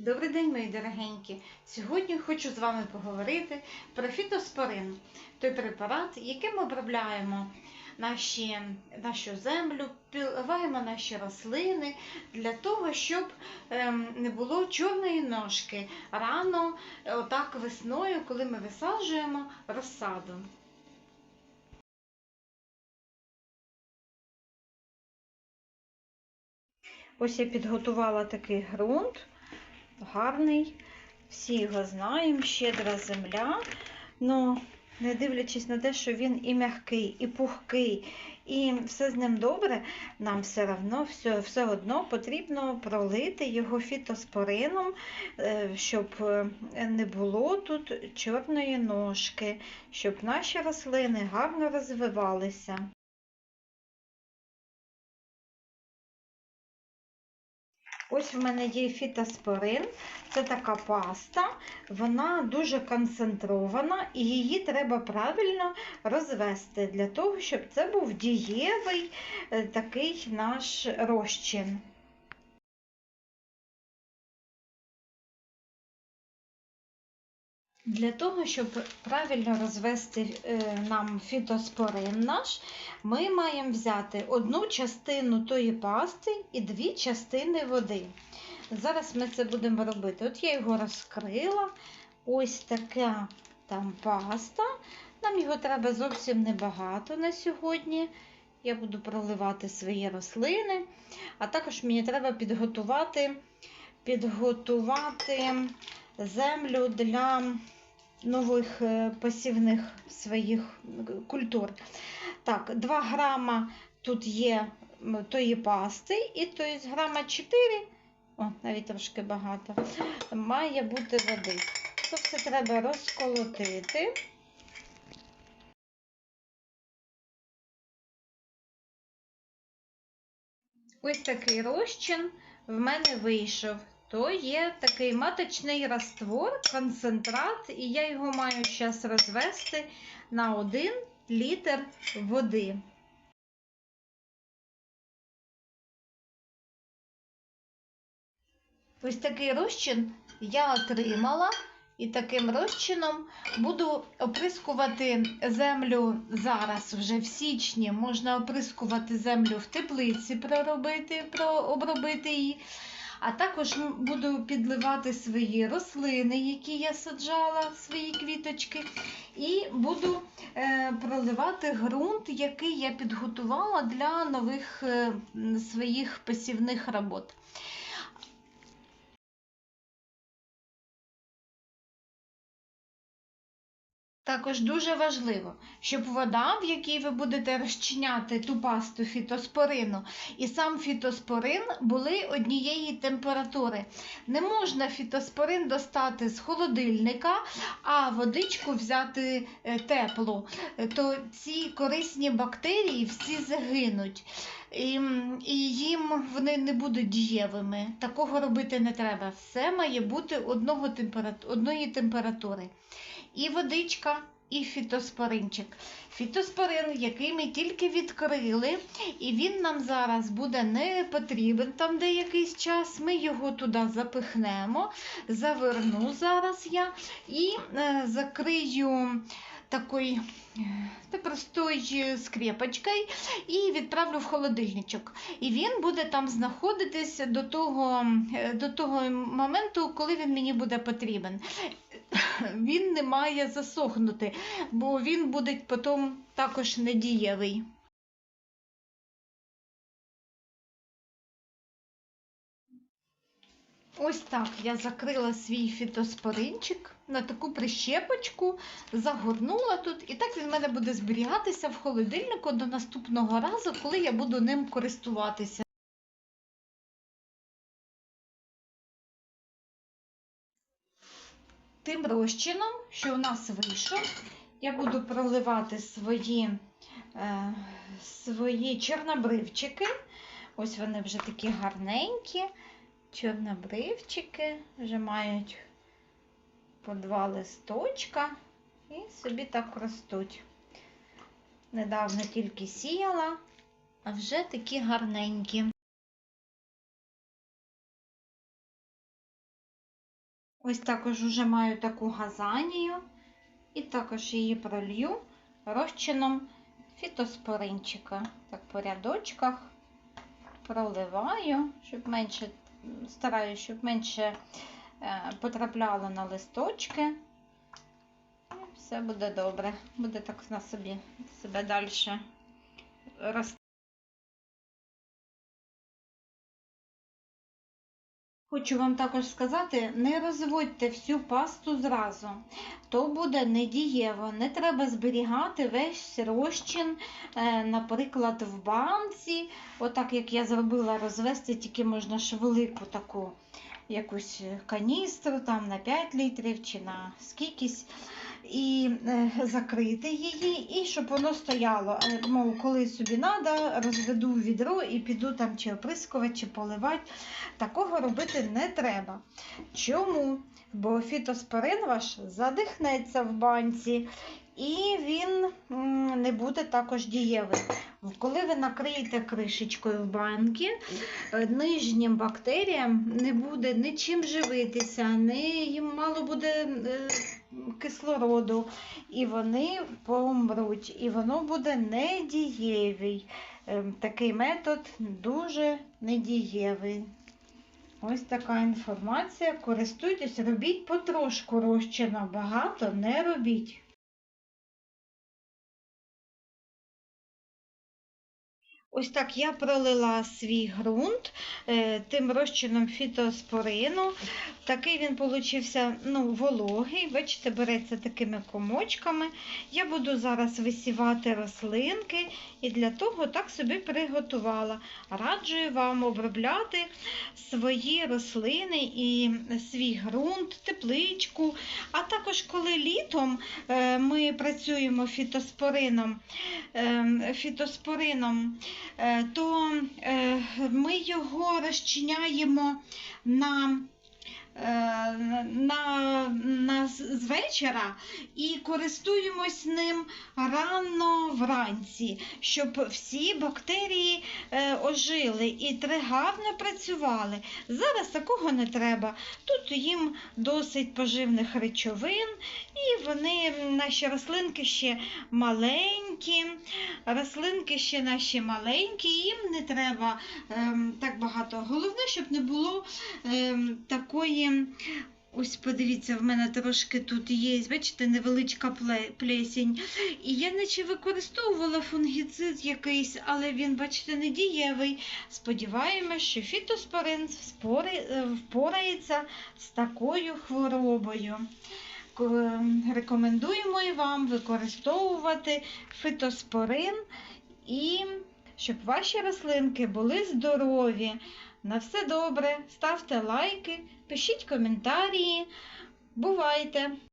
Добрий день, мої дорогенькі! Сьогодні хочу з вами поговорити про фітоспорин, той препарат, яким обробляємо наші, нашу землю, підливаємо наші рослини для того, щоб ем, не було чорної ножки рано, отак весною, коли ми висаджуємо розсаду. Ось я підготувала такий ґрунт гарний, всі його знаємо, щедра земля. Но не дивлячись на те, що він і м'який, і пухкий, і все з ним добре, нам все одно все, все одно потрібно пролити його фітоспорином, е, щоб е, не було тут чорної ножки, щоб наші рослини гарно розвивалися. Ось в мене є фітоспорин, це така паста, вона дуже концентрована і її треба правильно розвести для того, щоб це був дієвий е, такий наш розчин. Для того, щоб правильно розвести е, нам фітоспорин наш, ми маємо взяти одну частину тої пасти і дві частини води. Зараз ми це будемо робити. От я його розкрила. Ось така там паста. Нам його треба зовсім небагато на сьогодні. Я буду проливати свої рослини, а також мені треба підготувати, підготувати землю для нових е, посівних своїх культур. Так, 2 грама тут є тої пасти, і то є грама 4, о, навіть трошки багато, має бути води. Це все треба розколотити. Ось такий розчин в мене вийшов то є такий маточний раствор, концентрат, і я його маю зараз розвести на 1 літр води. Ось такий розчин я отримала, і таким розчином буду оприскувати землю зараз, вже в січні. Можна оприскувати землю в теплиці, проробити, обробити її. А також буду підливати свої рослини, які я саджала, свої квіточки, і буду е, проливати ґрунт, який я підготувала для нових е, своїх посівних робот. Також дуже важливо, щоб вода, в якій ви будете розчиняти ту пасту фітоспорину, і сам фітоспорин були однієї температури. Не можна фітоспорин достати з холодильника, а водичку взяти е, теплу, то ці корисні бактерії всі загинуть. І і їм вони не будуть дієвими. Такого робити не треба. Все має бути одного температу, одної температури і водичка, і фітоспоринчик. Фітоспорин, який ми тільки відкрили, і він нам зараз буде не потрібен там деякий час. Ми його туди запихнемо, заверну зараз я і е, закрию такою е, простою і відправлю в холодильничок. І він буде там знаходитися до того, е, до того моменту, коли він мені буде потрібен він не має засохнути, бо він буде потім також недієвий. Ось так я закрила свій фітоспоринчик на таку прищепочку, загорнула тут, і так він в мене буде зберігатися в холодильнику до наступного разу, коли я буду ним користуватися. тим розчином, що у нас вийшов, я буду проливати свої е, свої чорнобривчики. Ось вони вже такі гарненькі, чорнобривчики, вже мають по два листочка і собі так ростуть. Недавно тільки сіяла, а вже такі гарненькі. Ось також вже маю таку газанію. І також її пролью розчином фітоспоринчика. Так по рядочках проливаю, щоб менше, стараюся, щоб менше е, потрапляло на листочки. І все буде добре. Буде так на собі себе далі рости. Хочу вам також сказати, не розводьте всю пасту зразу. То буде недієво. Не треба зберігати весь розчин, е, наприклад, в банці. Отак, як я зробила, розвести, тільки можна швелику таку якусь каністру там на 5 літрів чи на скількись. І е, закрити її, і щоб воно стояло. Е, Мов, коли собі треба, розведу відро і піду там чи оприскувати, чи поливати. Такого робити не треба. Чому? Бо фітоспорин ваш задихнеться в банці, і він не буде також дієвий. Коли ви накриєте кришечкою в банки, е, нижнім бактеріям не буде нічим живитися, не, їм мало буде е, кислороду, і вони помруть, і воно буде недієвий. Е, Такий метод дуже недієвий. Ось така інформація. Користуйтесь, робіть потрошку розчина, багато не робіть. Ось так я пролила свій ґрунт е, тим розчином фітоспорину. Такий він получився ну, вологий, бачите, береться такими комочками. Я буду зараз висівати рослинки і для того так собі приготувала. Раджую вам обробляти свої рослини і свій ґрунт, тепличку. А також коли літом е, ми працюємо фітоспорином, е, фітоспорином то е, ми його розчиняємо на е, на, на з вечора і користуємось ним рано вранці, щоб всі бактерії е, ожили і три гарно працювали. Зараз такого не треба. Тут їм досить поживних речовин, і вони, наші рослинки ще маленькі, рослинки ще наші маленькі, їм не треба ем, так багато. Головне, щоб не було ем, такої. Ось подивіться, в мене трошки тут є, бачите, невеличка плесінь. І я наче використовувала фунгіцид якийсь, але він, бачите, не дієвий. Сподіваємось, що фітоспорин впорається з такою хворобою. Ко- Рекомендуємо і вам використовувати фитоспорин, і щоб ваші рослинки були здорові. На все добре, ставте лайки, пишіть коментарі. Бувайте!